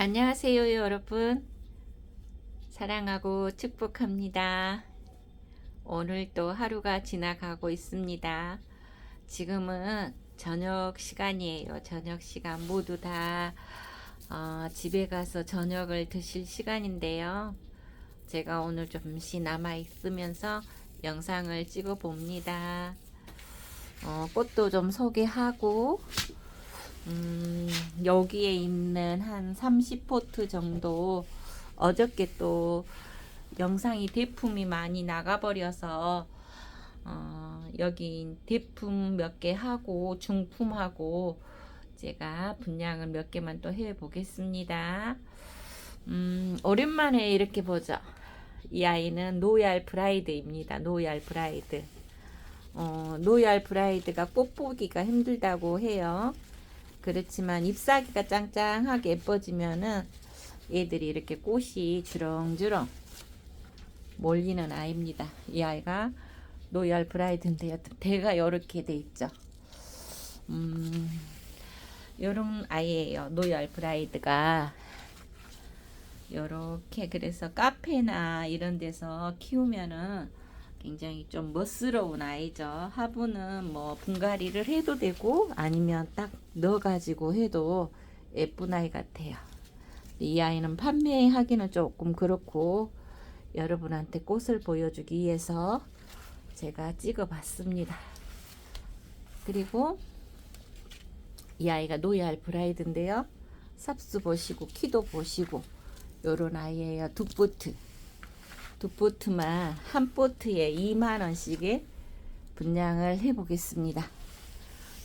안녕하세요, 여러분. 사랑하고 축복합니다. 오늘 또 하루가 지나가고 있습니다. 지금은 저녁 시간이에요. 저녁 시간 모두 다 어, 집에 가서 저녁을 드실 시간인데요. 제가 오늘 좀시 남아 있으면서 영상을 찍어 봅니다. 어, 꽃도 좀 소개하고 음, 여기에 있는 한 30포트 정도 어저께 또 영상이 대품이 많이 나가버려서 어, 여기 대품 몇 개 하고 중품하고 제가 분량을 몇 개만 또 해 보겠습니다. 음, 오랜만에 이렇게 보죠. 이 아이는 노얄 브라이드입니다. 노얄 브라이드. 어, 노얄 브라이드가 꽃 보기가 힘들다고 해요. 그렇지만 잎사귀가 짱짱하게 예뻐지면은 얘들이 이렇게 꽃이 주렁주렁 몰리는 아이입니다. 이 아이가 노열 브라이드인데요. 대가 이렇게 돼 있죠. 음, 요런 아이예요. 노열 브라이드가 요렇게 그래서 카페나 이런 데서 키우면은 굉장히 좀 멋스러운 아이죠. 화분은 뭐 분갈이를 해도 되고 아니면 딱 넣어가지고 해도 예쁜 아이 같아요. 이 아이는 판매하기는 조금 그렇고 여러분한테 꽃을 보여주기 위해서 제가 찍어봤습니다. 그리고 이 아이가 노얄 브라이드인데요. 삽수 보시고 키도 보시고 요런 아이예요. 두 포트. 두 포트만 한 포트에 2만 원씩의 분량을 해 보겠습니다.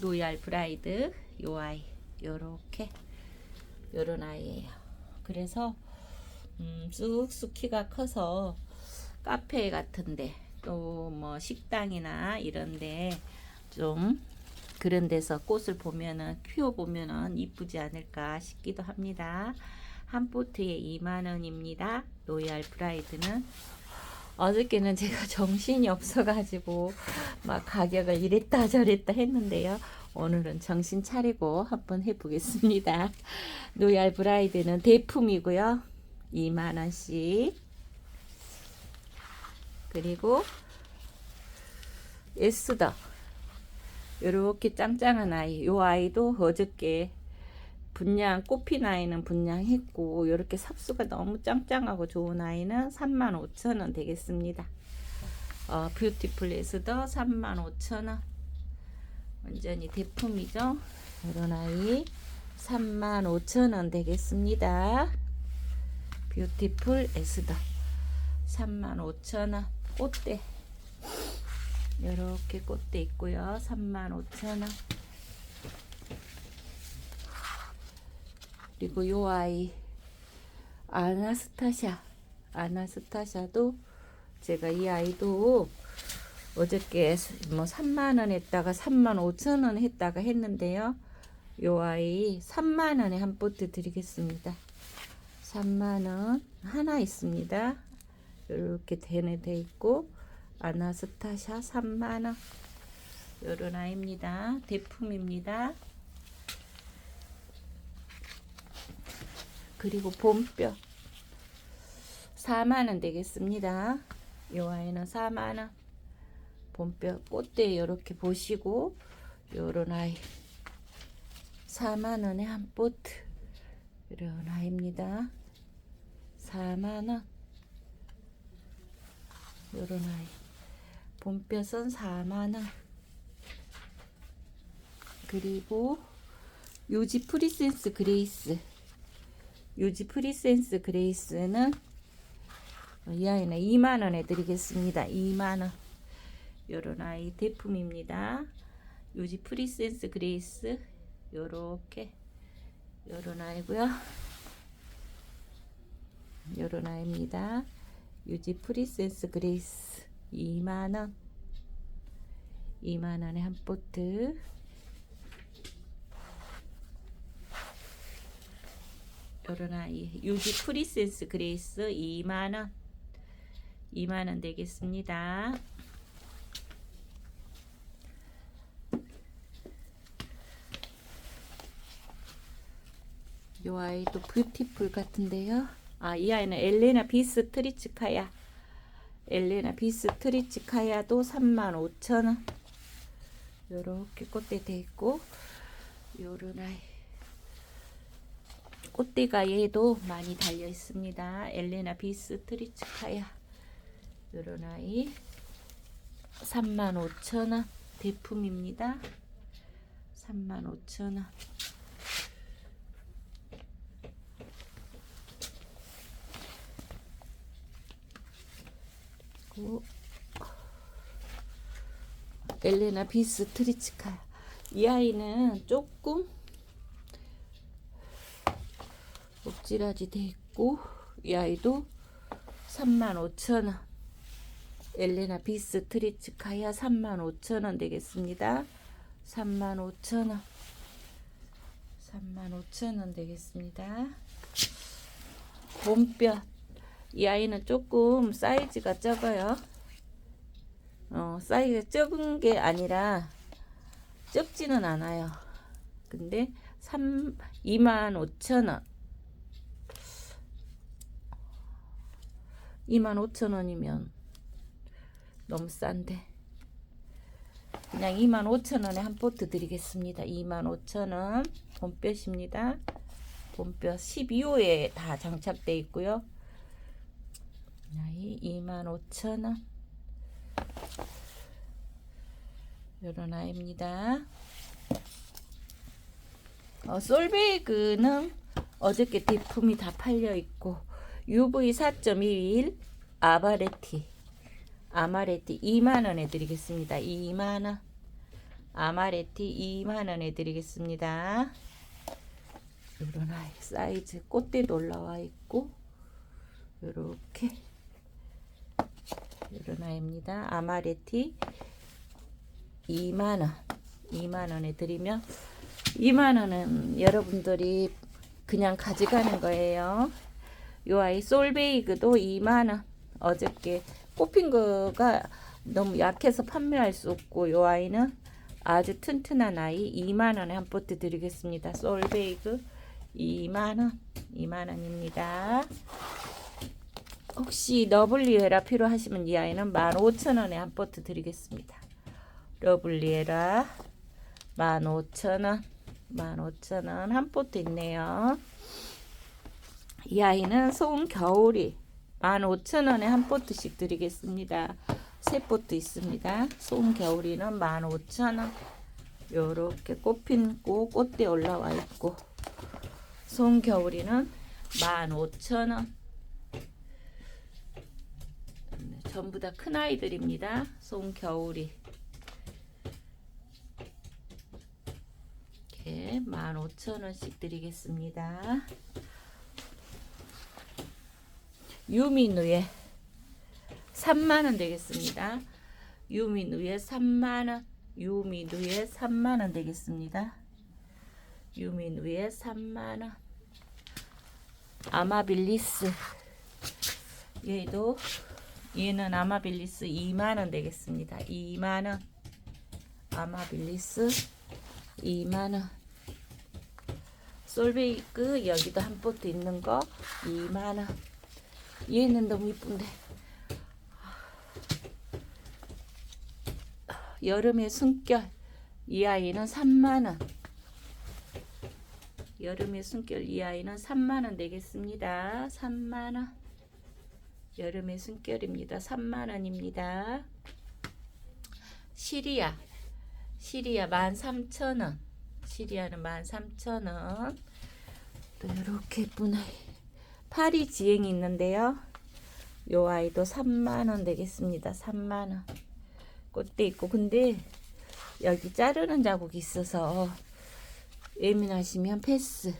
노얄 브라이드 요 아이 요렇게 요런 아이예요. 그래서 음, 쑥쑥 키가 커서 카페 같은데 또 뭐 식당이나 이런데 좀 그런 데서 꽃을 보면은 피워 보면은 이쁘지 않을까 싶기도 합니다. 한 포트에 2만 원입니다. 로얄 프라이드는 어저께는 제가 정신이 없어가지고 막 가격을 이랬다 저랬다 했는데요. 오늘은 정신 차리고 한번 해보겠습니다. 로얄 브라이드는 대품이고요. 2만 원씩. 그리고 에스더 이렇게 짱짱한 아이. 요 아이도 어저께 분양 꽃핀 아이는 분양했고 이렇게 삽수가 너무 짱짱하고 좋은 아이는 35,000원 되겠습니다. 어, 뷰티풀 에스더 35,000원 완전히 대품이죠. 이런 아이 35,000원 되겠습니다. 뷰티풀 에스더 35,000원 꽃대 이렇게 꽃대 있고요. 35,000원 그리고 요 아이 아나스타샤 아나스타샤도 제가 이 아이도 어저께 뭐 3만 원 했다가 3만 5천 원 했다가 했는데요. 요 아이 3만 원에 한 포트 드리겠습니다. 3만 원 하나 있습니다. 이렇게 대내 돼 있고 아나스타샤 3만 원 요런 아이입니다. 대품입니다. 그리고 봄뼈 4만원 되겠습니다. 요 아이는 4만원 봄뼈 꽃대 이렇게 보시고 요런 아이. 4만원에 한 포트. 이런 아이입니다. 4만원 요런 아이. 봄뼈선 4만원 그리고 요지 프리센스 그레이스 요지 프리센스 그레이스는 이 아이는 2만원에 드리겠습니다. 2만원 요런 아이 대품입니다. 요지 프리센스 그레이스 요렇게 요런 아이고요. 요런 아이입니다. 요지 프리센스 그레이스 2만원 2만원에 한 포트 요런 아이 유지 프리센스 그레이스 2만원 2만원 되겠습니다 요 아이도 뷰티풀 같은데요. 아, 이 아이는 엘레나 비스 트리츠카야. 엘레나 비스 트리츠카야도 35,000원. 요렇게 꽃대 돼 있고 요런 아이. 꽃대가 얘도 많이 달려 있습니다. 엘레나 비스 트리츠카야. 요런 아이 35,000원 대품입니다. 35,000원. 그리고 엘레나 비스 트리츠카 이 아이는 조금 옥질하지 돼 있고 이 아이도 35,000원 엘레나 비스 트리츠카야 35,000원 되겠습니다 35,000원 35,000원 되겠습니다 봄볕 이 아이는 조금 사이즈가 적어요. 어, 사이즈가 적은 게 아니라 적지는 않아요. 근데 3, 25,000원. 25,000원이면 너무 싼데. 그냥 25,000원에 한 포트 드리겠습니다. 25,000원. 봄볕입니다. 봄볕 12호에 다 장착돼 있고요. 나이 25,000원 요런 아이입니다 어, 솔베이그는 어저께 대품이 다 팔려 있고 UV 4.21 아바레티. 아마레티 2만원에 드리겠습니다. 2만원. 아마레티 2만원에 드리겠습니다. 요런 아이 사이즈 꽃대도 올라와 있고 요렇게. 이런 아이입니다. 아마레티 2만원. 2만원에 드리면 2만원은 여러분들이 그냥 가져가는 거예요. 요 아이 솔베이그도 2만원 어저께 뽑힌 거가 너무 약해서 판매할 수 없고 요 아이는 아주 튼튼한 아이 2만원에 한 포트 드리겠습니다. 솔베이그 2만원 2만원입니다. 혹시 러블리에라 필요하시면 이 아이는 15,000원에 한 포트 드리겠습니다. 러블리에라 15,000원 15,000원 한 포트 있네요. 이 아이는 소음 겨울이 15,000원에 한 포트씩 드리겠습니다. 세 포트 있습니다. 소음 겨울이는 15,000원 요렇게 꽃핀 고 꽃대 올라와 있고 소음 겨울이는 15,000원 전부 다 큰 아이들입니다. 송겨울이 이렇게 15,000원씩 드리겠습니다. 유미누에 3만원 되겠습니다. 유미누에 3만원 유미누에 3만원 되겠습니다. 유미누에 3만원 아마빌리스 얘도 얘는 아마빌리스 2만원 되겠습니다. 2만원 아마빌리스 2만원 솔베이크 여기도 한 포트 있는 거 2만원 얘는 너무 이쁜데. 여름의 숨결. 이 아이는 3만원. 여름의 숨결. 이 아이는 3만원 되겠습니다. 3만원. 여름의 숨결입니다. 3만원입니다. 시리아. 시리아 13,000원. 시리아는 13,000원. 또 이렇게 예쁜 아이 파리 지행이 있는데요. 요 아이도 3만원 되겠습니다. 3만원 꽃대 있고 근데 여기 자르는 자국이 있어서 예민하시면 패스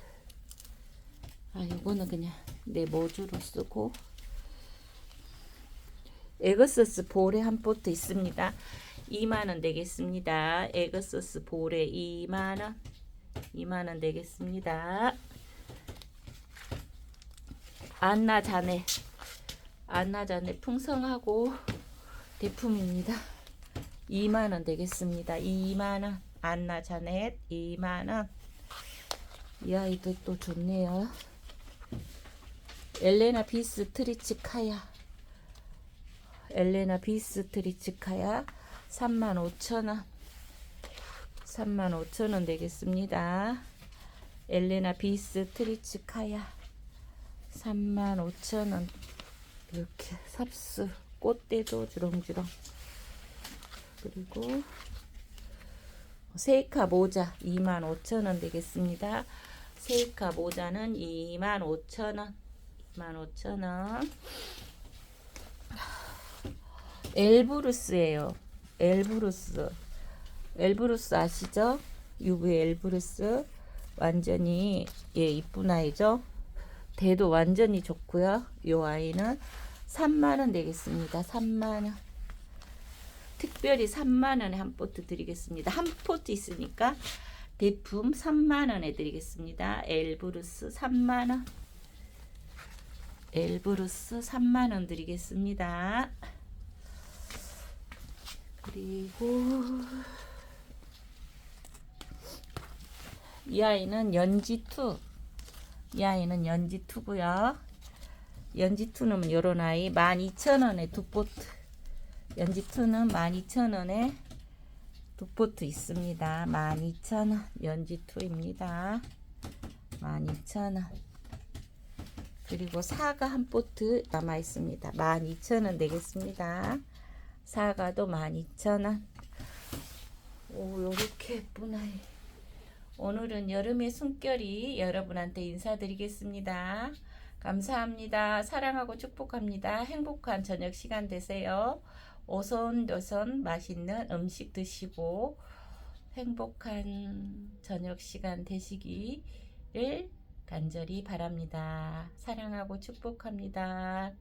아 요거는 그냥 내 모주로 쓰고 에그소스 볼에 한 포트 있습니다. 2만원 되겠습니다. 에그소스 볼에 2만원 2만원 되겠습니다. 안나 자네 안나 자네 풍성하고 대품입니다. 2만원 되겠습니다. 2만원 안나 자네 2만원 이 아이도 또 좋네요. 엘레나 비스트리치카야. 엘레나 비스트리치카야 35,000원. 35,000원 되겠습니다. 엘레나 비스트리치카야 35,000원. 이렇게 삽수 꽃대도 주렁주렁. 그리고 세이카 모자 25,000원 되겠습니다. 세이카 모자는 25,000원. 25,000원. 엘브루스예요. 엘브루스. 엘브루스 아시죠? 유브 엘브루스. 완전히 예 이쁜 아이죠. 대도 완전히 좋고요. 요 아이는 3만 원 되겠습니다. 3만 원. 특별히 3만 원에 한 포트 드리겠습니다. 한 포트 있으니까 대품 3만 원에 드리겠습니다. 엘브루스 3만 원. 엘브루스 3만 원 드리겠습니다. 그리고 이 아이는 연지2 이 아이는 연지2고요. 연지2는 요런 아이 12,000원에 두 포트. 연지2는 12,000원에 두 포트 있습니다. 12,000원 연지2입니다. 12,000원. 그리고 사과 한 포트 남아 있습니다. 12,000원 되겠습니다. 사과도 12,000원. 오 요렇게 예쁜 아이 오늘은 여름의 숨결이 여러분한테 인사드리겠습니다. 감사합니다. 사랑하고 축복합니다. 행복한 저녁 시간 되세요. 오손도손 맛있는 음식 드시고 행복한 저녁 시간 되시기를 간절히 바랍니다. 사랑하고 축복합니다.